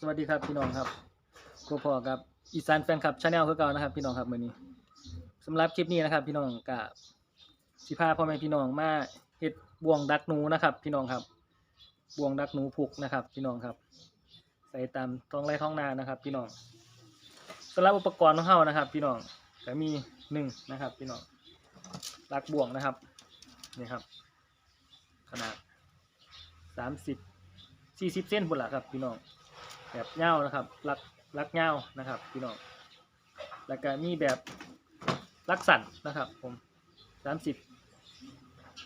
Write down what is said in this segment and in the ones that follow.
สวัสดีครับพี่น้องครับกูพอกับอีสานแฟนคลับชาแนลคือเก่านะครับ พี่น้องครับมื้อนี้สำหรับคลิปนี้นะครับ พี่น้องกับสิพาพ่อแม่พี่น้องมาเฮ็ดบ่วงดักหนูนะครับ พี่น้องครับบ่วงดักหนูผูกนะครับ พี่น้องครับ ใส่ตามท้องไร่ท้องนานะครับ พี่น้องสำหรับอุปกรณ์ของเฮานะครับ พี่น้องก็มีหนึ่งนะครับ พี่น้องดักบ่วงนะครับนี่ครับ ขนาดสามสิบสี่สิบเส้นพุ่นละครับ พี่น้อง แบบเง่านะครับรักรักเง่านะครับพี่น้องแล้วก็มีแบบรักสั่นนะครับผมสามสิบ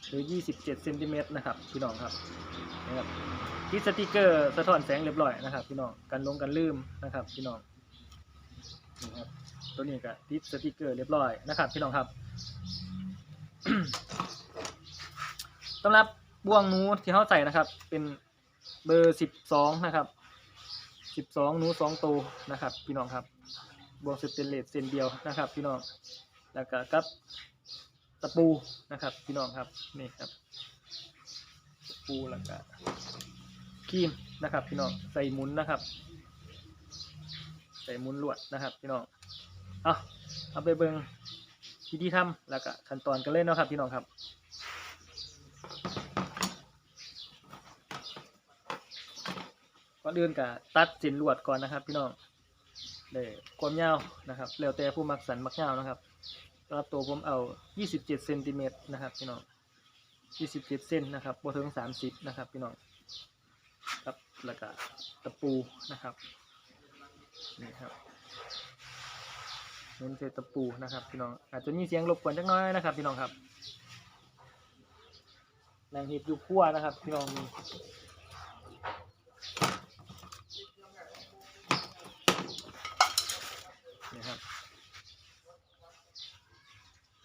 หรือยี่สิบเจ็ดเซนติเมตรนะครับพี่น้องครับนะครับติดสติกเกอร์สะท้อนแสงเรียบร้อยนะครับพี่น้องกันลงกันลืมนะครับพี่น้องนี่ครับตัวนี้ก็ติดสติกเกอร์เรียบร้อยนะครับพี่น้องครับสำหรับบ่วงนูที่เขาใส่นะครับ เป็นเบอร์สิบสองนะครับ สิบสองหนูสองตัวนะครับ พี่น้องครับบวงสเตนเลสเส้นเดียวนะครับ พี่น้องแล้วก็กับตะปูนะครับ พี่น้องครับนี่ครับตะปูแล้วก็ครีมนะครับ พี่น้องใส่หมุนนะครับ ใส่หมุนลวดนะครับ พี่น้องเอาเอาไปเบิงวิธีทำแล้วก็ขั้นตอนกันเล่นนะครับ พี่น้องครับ ก่อนอื่นก็ตัดสินลวดก่อนนะครับ พี่น้องเด้ความยาวนะครับแล้วแต่ผู้มักสันมักยาวนะครับสำหรับตัวผมเอา 27เซนติเมตรนะครับพี่น้อง27เซนนะครับบ่ถึง 30 นะครับพี่น้องครับแล้วก็ตะปูนะครับนี่ครับเน้นใช้ตะปูนะครับพี่น้องอาจจะมีเสียงรบกวนจักน้อยนะครับพี่น้องครับนางห็ดอยู่ขั้วนะครับพี่น้องมี นี่ครับ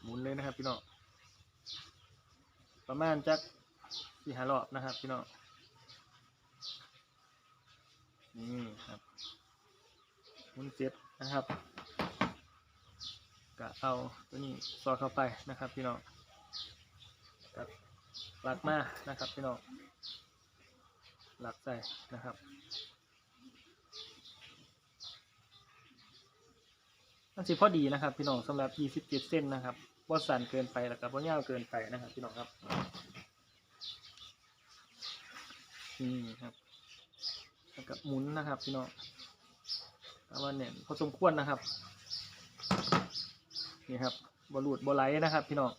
หมุ นเลยนะครับ พี่น้องประมาณจักสี่หารอบนะครับ พี่น้องนี่ครับหมุนเสร็จนะครับก็เอาตัวนี้สอดเข้าไปนะครับ พี่น้องกับหลักมานะครับ พี่น้องหลักใส่นะครับมันสิพอดีนะครับ พี่น้องสำหรับ 27 เส้นนะครับ ว่าสั่นเกินไปแล้วก็บ่ยาวเกินไปนะครับพี่น้องครับนี่ครับแล้วก็หมุนนะครับพี่น้องแต่ว่าเนี่ยพอสมควรนะครับนี่ครับบอลูดบอไลนะครับ พี่น้อง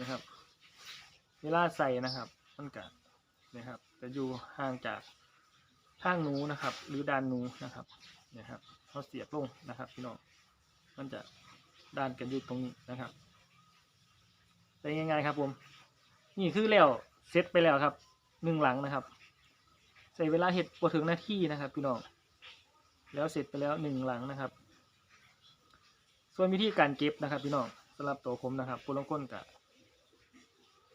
นะครับ เวลาใส่นะครับมันก็นะครับจะอยู่ห่างจากข้างนูนะครับ หรือด้านนูนะครับนี่ครับเขาเสียบลงนะครับ พี่น้องมันจะด้านกันอยู่ตรงนี้นะครับ เป็นยังไงครับ ผม นี่คือแล้วเซตไปแล้วครับหนึ่งหลังนะครับ ใส่เวลาเห็ดพอถึงหน้าที่นะครับพี่น้องแล้วเสร็จไปแล้วหนึ่งหลังนะครับ ส่วนวิธีการเก็บนะครับพี่น้องสำหรับตัวผมนะครับผู้ลงก้นกับ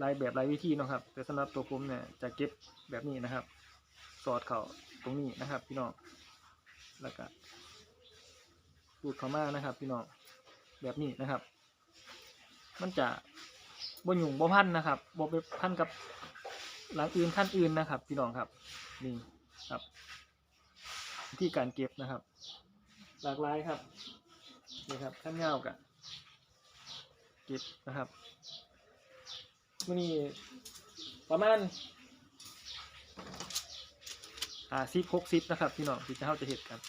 ลายแบบลายวิธีนะครับ แต่สำหรับตัวผมเนี่ยจะเก็บแบบนี้นะครับ สอดเข่าตรงนี้นะครับ พี่น้องแล้วก็ดูดเข้ามานะครับ พี่น้องแบบนี้นะครับ มันจะ บ่หยุ่งบ่พันนะครับบ่ไปพันกับหลังอื่นขั้นอื่นนะครับ พี่น้องครับนี่ครับวิธีการเก็บนะครับ หลากหลายครับนี่ครับขั้นเงากับเก็บนะครับมื่อนี้ประมาณอ่าซิปหกซิปนะครับ พี่น้องที่จะเข้าจะเห็ดกัน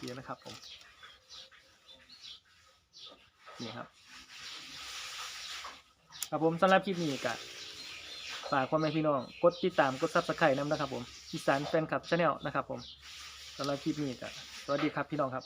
เดี๋ยวนะครับผมนี่ครับ ครับผมสำหรับคลิปนี้ก็ฝากพ่อแม่พี่น้อง กดติดตามกดซับสไครต์นำนะครับผมอีสานแฟนคลับชาแนลนะครับผมสำหรับคลิปนี้ก็สวัสดีครับพี่น้องครับ